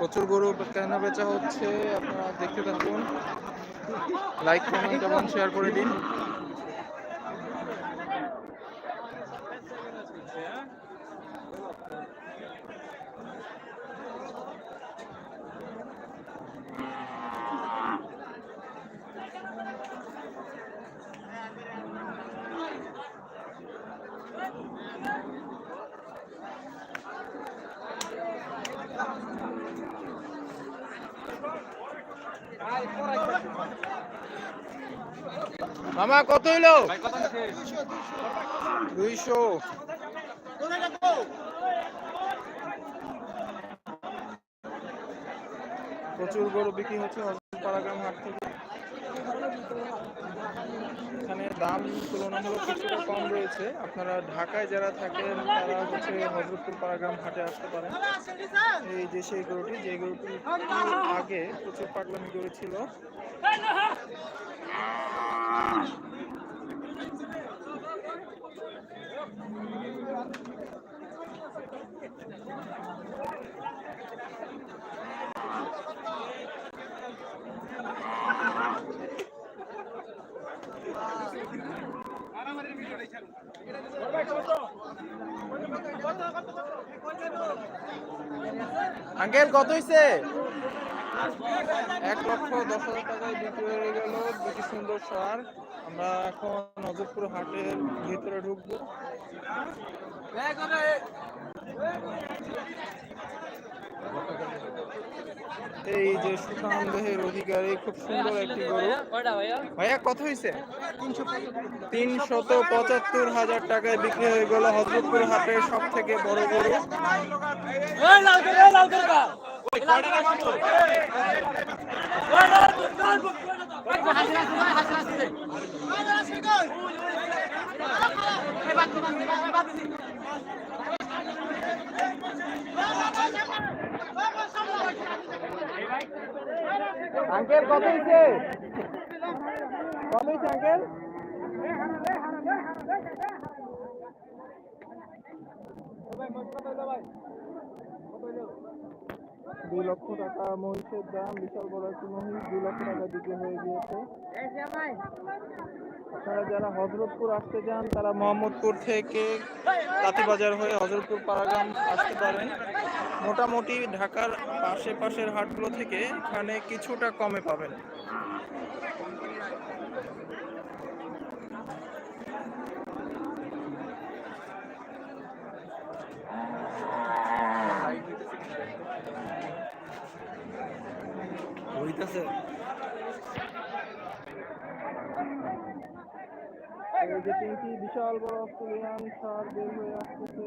প্রচুর গরু কেনা বেচা হচ্ছে আপনারা দেখতে থাকুন। লাইক কমেন্ট এবং শেয়ার করে দিন মামা কত হইল? দুইশো। প্রচুর গরু বিক্রি হচ্ছে পাড়াগ্রাম হাট থেকে। এখানে দাম তুলনামূলক কিছুটা কম রয়েছে। আপনারা ঢাকায় যারা থাকেন, তারা হচ্ছে হজরতপুর পাড়াগ্রাম হাটে আসতে পারেন। এই যে সেই গরুটি, যে গরুটি আগে প্রচুর পাগলামি করেছিল। আঙ্কেল কত হইছে? এক লক্ষ দশ হাজার টাকায় বিক্রি হয়ে গেল দুটি সুন্দর সার। আমরা এখন নজরপুর হাটের ভিতরে ঢুকবো এই যে সুঠাম দেহের অধিকারী খুব সুন্দর একটি গরু ভাইয়া কত হয়েছে তিনশত পঁচাত্তর হাজার টাকায় বিক্রি হয়ে গেল হজরতপুর হাটের সব থেকে বড় গরু আঙ্কেল কত হয়েছে? কত হয়েছে আঙ্কেল? দুই লক্ষ টাকা মহিষের দাম, বিশাল বড় একটি মহিষ, দুই লক্ষ টাকা দিতে হয়ে গিয়েছে। আপনারা যারা হজরতপুর আসতে যান, তারা মোহাম্মদপুর থেকে তাঁতিবাজার হয়ে হজরতপুর পাড়াগ্রাম আসতে পারেন। মোটামুটি ঢাকার আশেপাশের হাটগুলো থেকে এখানে কিছুটা কমে পাবেন হইতাছে এই যে তিনটি বিশাল বড় অস্ট্রেলিয়ান সার বের হয়ে আসতেছে।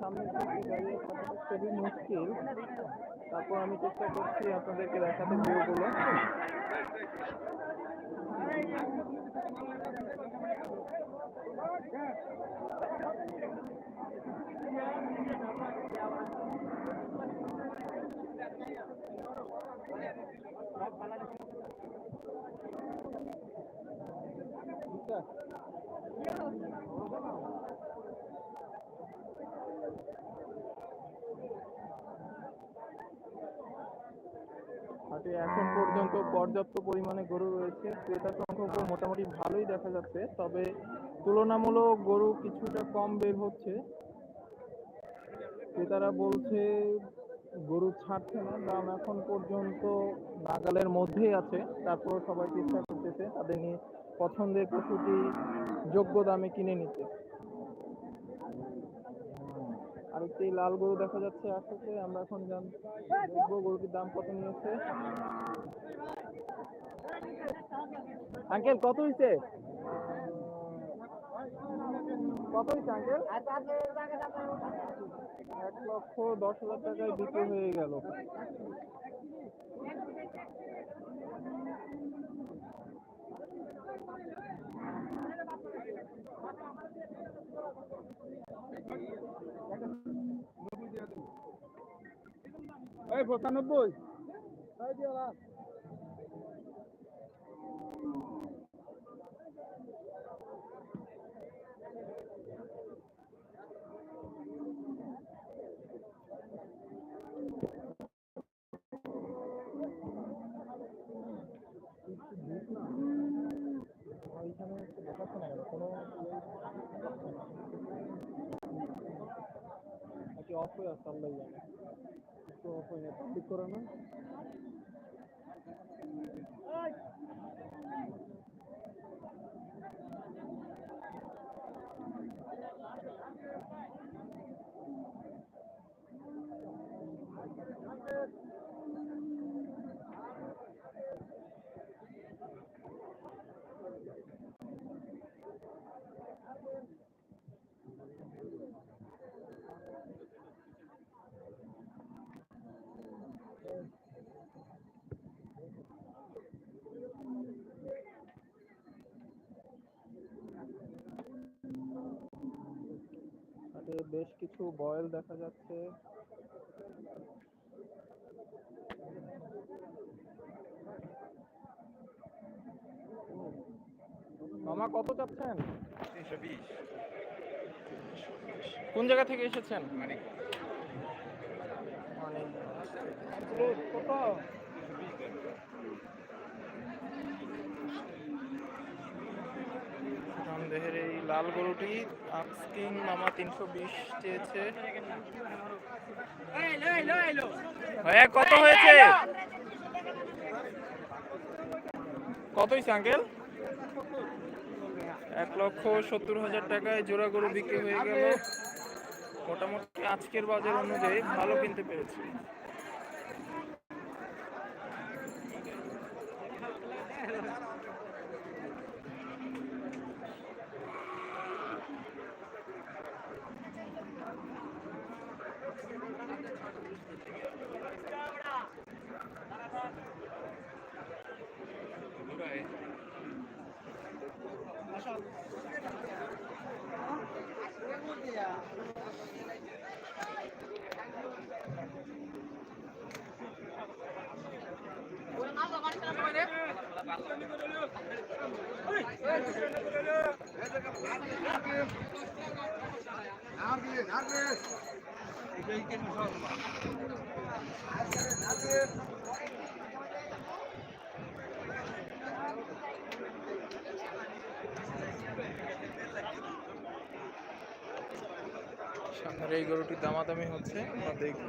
সামনে খুবই মুশকিল। তারপর আমি চেষ্টা করছি আপনাদেরকে দেখাতে গরুগুলো এখন পর্যন্ত পর্যাপ্ত পরিমাণে গরু রয়েছে। ক্রেতা সংখ্যক মোটামুটি ভালোই দেখা যাচ্ছে, তবে তুলনামূলক গরু কিছুটা কম বের হচ্ছে। ক্রেতারা বলছে গরু ছাড়ছে না, দাম এখন পর্যন্ত নাগালের মধ্যেই আছে। তারপর সবাই চেষ্টা করতেছে তাদের নিয়ে পছন্দের পশুটি যোগ্য দামে কিনে নিতে। আরেকটি লাল গরু দেখা যাচ্ছে আসছে আমরা এখন জান দেখব গরুটির দাম কত নিয়েছে। আঙ্কেল, কত হইছে? কত আঙ্কেল এক লক্ষ দশ হাজার টাকায় বিক্রি হয়ে গেল। এই পঁচানব্বই। অফ হয়ে আছে আল্লাহ জানে। একটু অফ হয়ে না পাবলিক করে না হাটে বেশ কিছু বয়েল দেখা যাচ্ছে। মামা কত চাচ্ছেন কোন জায়গা থেকে এসেছেন? মানে মানে কত? এই লাল গরুটি আস্কিং মামা তিনশো বিশ চেয়েছে। ভাইয়া কত হয়েছে? কত হয়েছে, আঙ্কেল? এক লক্ষ সত্তর হাজার টাকায় জোড়া গরু বিক্রি হয়ে গেল। মোটামুটি আজকের বাজার অনুযায়ী ভালো কিনতে পেরেছি। সামনের এই গরুটির দামাদামি হচ্ছে আমরা দেখব।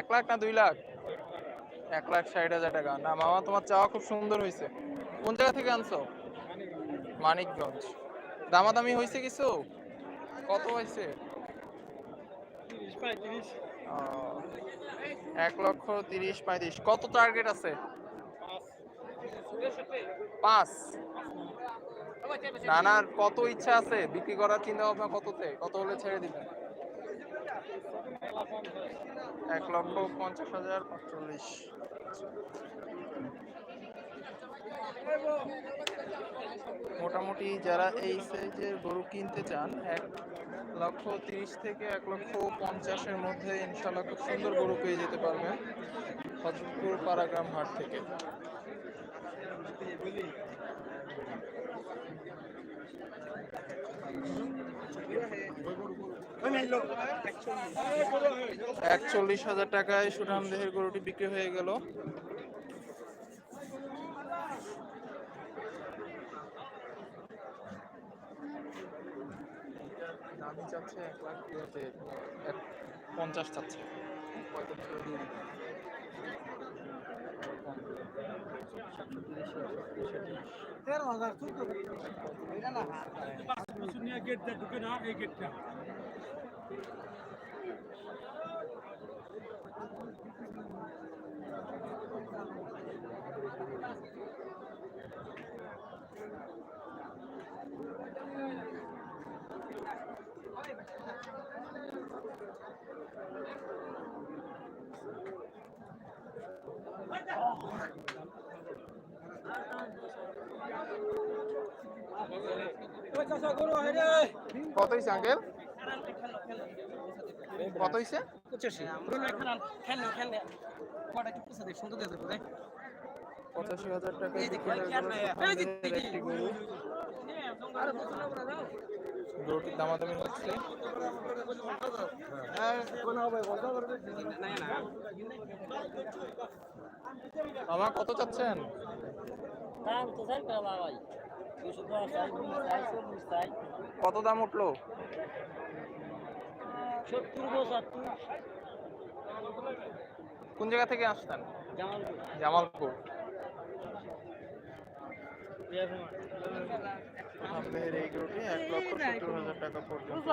এক লাখ না দুই লাখ? এক লাখ ষাট হাজার টাকা। না মামা তোমার চাওয়া খুব সুন্দর হয়েছে। কোন জায়গা থেকে আনছো? মানিকগঞ্জ। দামাদামি হয়েছে কিছু? কত হয়েছে? এক লক্ষ তিরিশ পঁয়ত্রিশ। কত টার্গেট আছে? পাঁচ। নানার কত ইচ্ছা আছে? বিক্রি করার চিন্তা ভাবনা কততে? কত হলে ছেড়ে দিবেন? এক লক্ষ পঞ্চাশ হাজার পাঁচচল্লিশ মোটামুটি যারা এই সাইজের গরু কিনতে চান, এক লক্ষ তিরিশ থেকে এক লক্ষ পঞ্চাশের মধ্যে ইনশাল্লাহ খুব সুন্দর গরু পেয়ে যেতে পারবেন হজরতপুর পাড়াগ্রাম হাট থেকে। একচল্লিশ হাজার টাকায় সুঠাম দেহের গরুটি বিক্রি হয়ে গেল। দামি চাচ্ছে এক লাখ পঞ্চাশ চাচ্ছে। পঁয়তাল্লিশ তেরো হাজার চোদ্দ গেটটা ঢুকে না এই গেটটা Thank you. কত হয়েছে আঙ্কেল? কত হয়েছে পঁচাশি। পঁচাশি হাজার টাকা গরুটির দামাদামি হচ্ছে। মামা কত চাচ্ছেন? কত দাম উঠল? কোন জায়গা থেকে আসতেন জামালপুর জামালপুর। আমাদের এই গরুটি এক লক্ষ সত্তর হাজার টাকা পর্যন্ত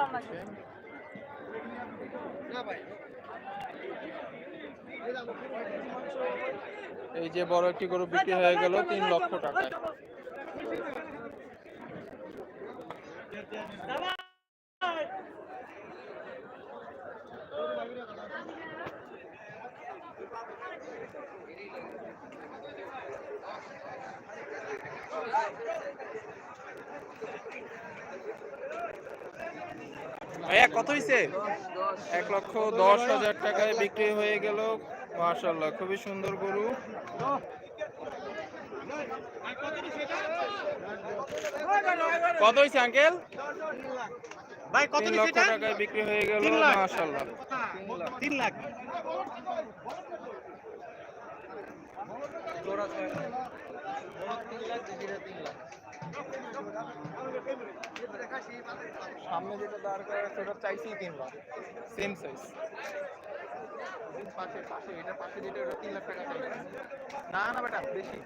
এই যে বড় একটি গরু বিক্রি হয়ে গেল তিন লক্ষ টাকায় ভাইয়া কত হয়েছে এক লক্ষ দশ হাজার টাকায় বিক্রি হয়ে গেল। মাশাল্লাহ খুবই সুন্দর গরু। কত হয়েছে আঙ্কেল? ভাই কত তিন লক্ষ টাকায় বিক্রি হয়ে গেল তিন লাখ। মাশাল্লাহ তিন লাখ। সামনে যেটা দাঁড় করা আছে, ওটা চাইছি তিন লাখ সেম সাইজ পাশে পাশে, এটা পাশে যেটা, ওটা তিন লাখ টাকা না না, বেটা, বেশি।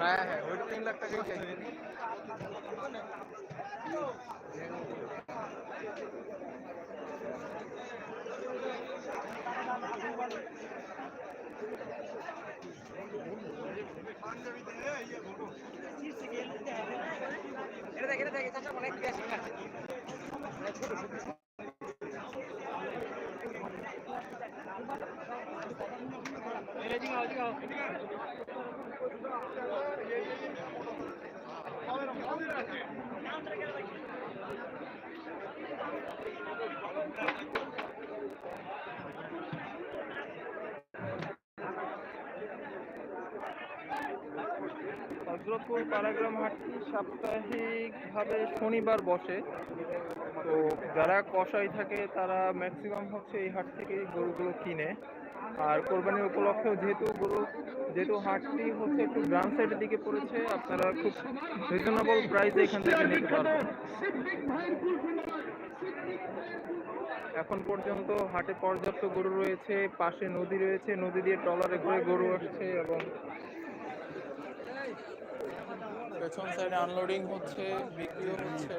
হ্যাঁ হ্যাঁ ওইটা তিন লাখ টাকাই চাইছে। পাড়াগ্রাম হাটটি সাপ্তাহিকভাবে শনিবার বসে। তো যারা কষাই থাকে, তারা ম্যাক্সিমাম হচ্ছে এই হাট থেকেই গরুগুলো কিনে। আর কোরবানির উপলক্ষেও যেহেতু গরু, যেহেতু হাটটি হচ্ছে একটু গ্রাম সাইডের দিকে পড়েছে, আপনারা খুব রিজনেবল প্রাইসে এখান থেকে নিতে পারবেন। এখন পর্যন্ত হাটে পর্যাপ্ত গরু রয়েছে, পাশে নদী রয়েছে, নদী দিয়ে ট্রলারে করে গরু আসছে এবং পেছন সাইডে আনলোডিং হচ্ছে বিক্রিও হচ্ছে।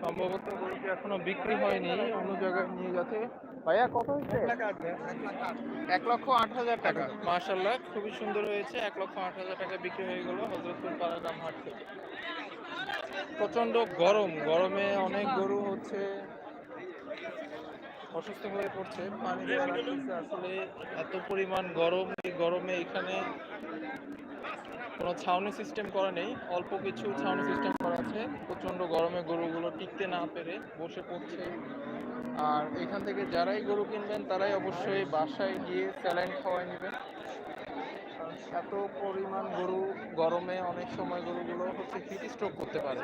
সম্ভবত গরুটি এখনও বিক্রি হয়নি অন্য জায়গায় নিয়ে গেছে ভাইয়া কত হয়েছে? এক লক্ষ আট হাজার টাকা। মার্শাল্লাহ খুবই সুন্দর হয়েছে। এক লক্ষ আট হাজার টাকা বিক্রি হয়ে গেল হজরতপুর পাড়াগ্রাম হাট থেকে। প্রচণ্ড গরম। গরমে অনেক গরু হচ্ছে অসুস্থ হয়ে পড়ছে। পানি আসলে এত পরিমাণ গরম এই গরমে এখানে কোনো ছাউনি সিস্টেম করা নেই। অল্প কিছু ছাউনি সিস্টেম করা আছে। প্রচণ্ড গরমে গরুগুলো টিকতে না পেরে বসে পড়ছে। আর এখান থেকে যারাই গরু কিনবেন, তারাই অবশ্যই বাসায় গিয়ে স্যালাইন খাওয়াই নেবেন। এত পরিমাণ গরু গরমে অনেক সময় গরুগুলো হচ্ছে হিট স্ট্রোক করতে পারে।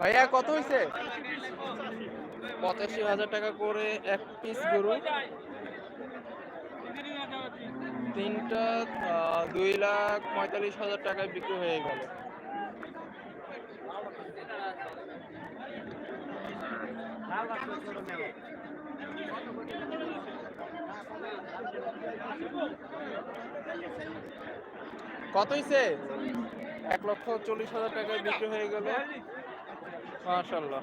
ভাইয়া কত হয়েছে পঁচাশি হাজার টাকা করে এক পিস গরু। তিনটা দুই লাখ পঁয়তাল্লিশ হাজার টাকায় বিক্রি হয়ে গেল। কত হয়েছে এক লক্ষ চল্লিশ হাজার টাকায় বিক্রি হয়ে গেল। মাশাল্লাহ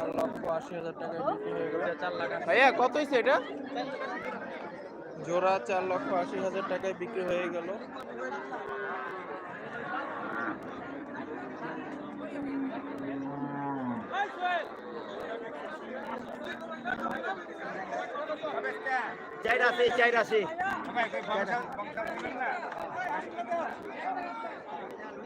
চার লক্ষ আশি হাজার টাকায় বিক্রি হয়ে গেল ভাইয়া কত হয়েছে এটা জোড়া চার লক্ষ আশি হাজার টাকায় বিক্রি হয়ে গেল চাইর আছে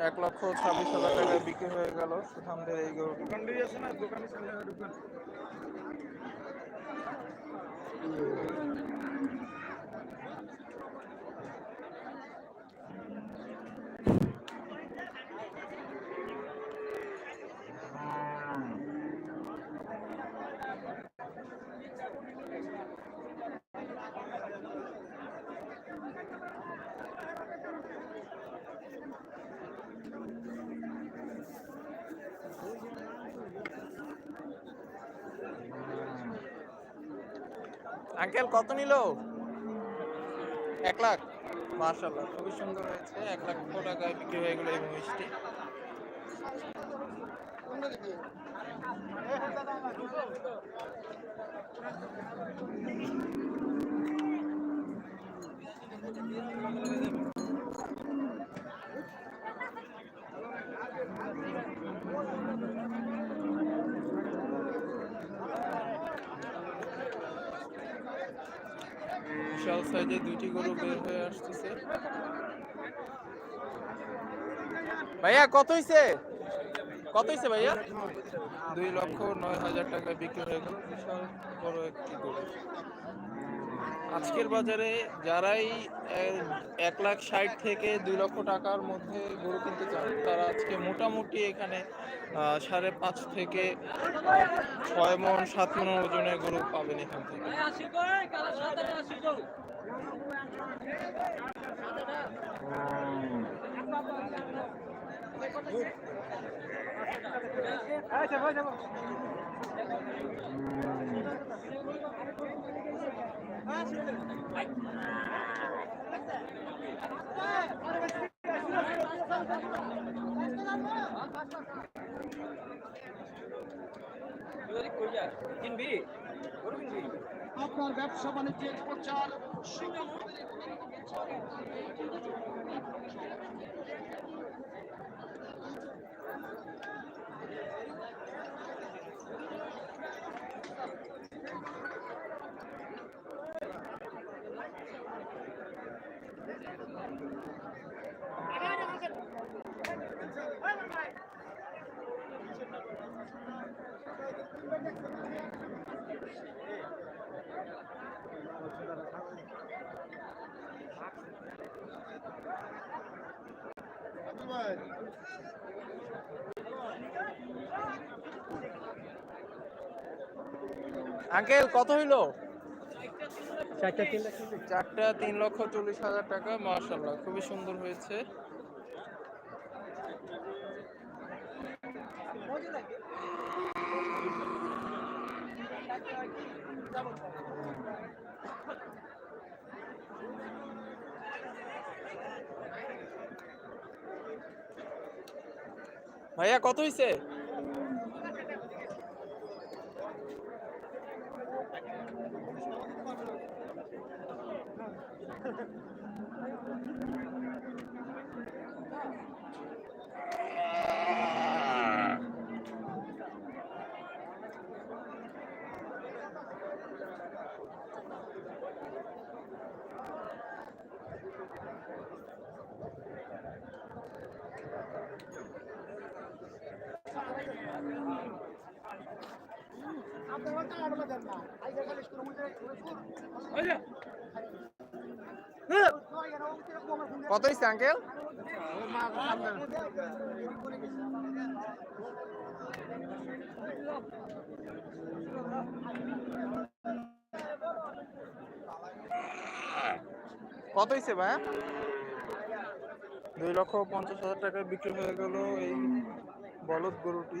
এক লক্ষ ছাব্বিশ হাজার টাকায় বিক্রি হয়ে গেল সুঠামদের এই আঙ্কেল কত নিল? এক লাখ। মার্শাল্লাহ খুবই সুন্দর হয়েছে। এক লাখ টাকায় বিক্রি হয়ে গেল এই মহিষটি। বিশাল সাইজে দুইটি গরু বের হয়ে আসতেছে। ভাইয়া কত হইছে? কত হইছে ভাইয়া? দুই লক্ষ নয় হাজার টাকায় বিক্রি হয়ে গেল। বিশাল বড় একটি গরু। আজকের বাজারে যারাই এক লাখ ষাট থেকে দুই লক্ষ টাকার মধ্যে গরু কিনতে চান, তারা আজকে মোটামুটি এখানে সাড়ে পাঁচ থেকে ছয় মন, সাত মন ওজনের গরু পাবেন এখান থেকে। আপনার ব্যবসা বাণিজ্যের প্রচার শুরু আঙ্কেল কত হইল? চারটা তিন লক্ষ চল্লিশ হাজার টাকা মার্শাল্লাহ খুবই সুন্দর হয়েছে। ভাইয়া কত হইছে কত হইছে আঙ্কেল? কত হইছে ভাইয়া দুই লক্ষ পঞ্চাশ হাজার টাকায় বিক্রি হয়ে গেল এই বলদ গরুটি।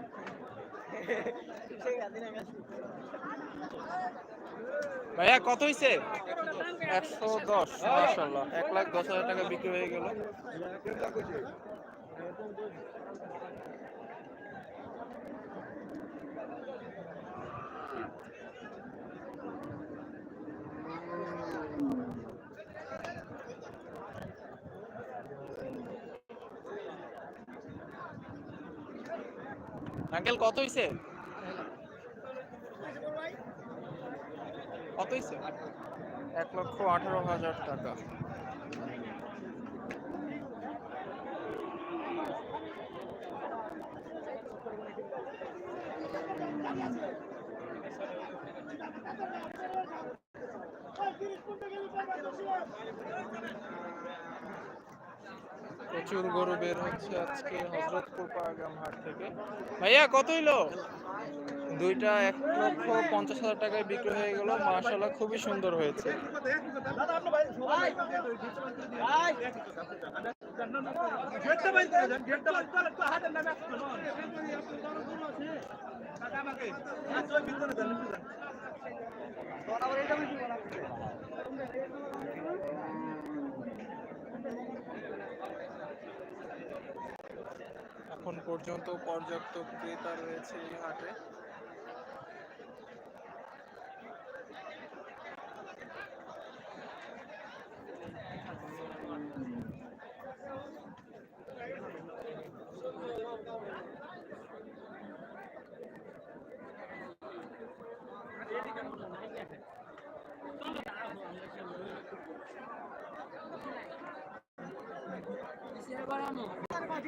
ভাইয়া কত হইছে? একশো দশ মাসাল্লাহ এক লাখ দশ হাজার টাকা বিক্রি হয়ে গেল। আঙ্কেল কত হইছে? কত হইছে? এক লক্ষ আঠারো হাজার টাকা। প্রচুর গরু বের হচ্ছে আজকে হজরতপুর পাড়াগ্রাম হাট থেকে। ভাইয়া কত হইল দুইটা এক লক্ষ পঞ্চাশ হাজার টাকায় বিক্রি হয়ে গেল। মাশাল্লাহ খুবই সুন্দর হয়েছে। এখন পর্যন্ত পর্যাপ্ত ক্রেতা রয়েছে এই হাটে।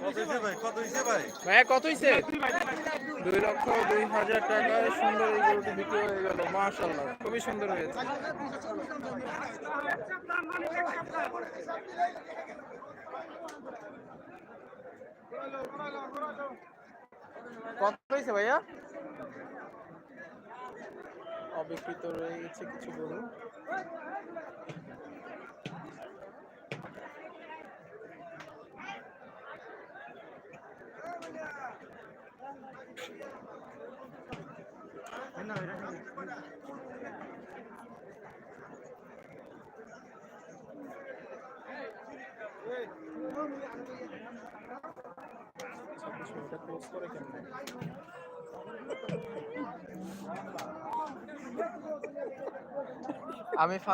ভাইয়া কত হইছে? দুই লক্ষ দুই হাজার টাকায় সুন্দর এই গরুটি বিক্রি হয়ে গেল মাশাল্লাহ খুবই সুন্দর হয়েছে। কত হয়েছে ভাইয়া? অবিকৃত রয়ে গেছে কিছু গরু এটা ক্লোজ করে কেমন আমি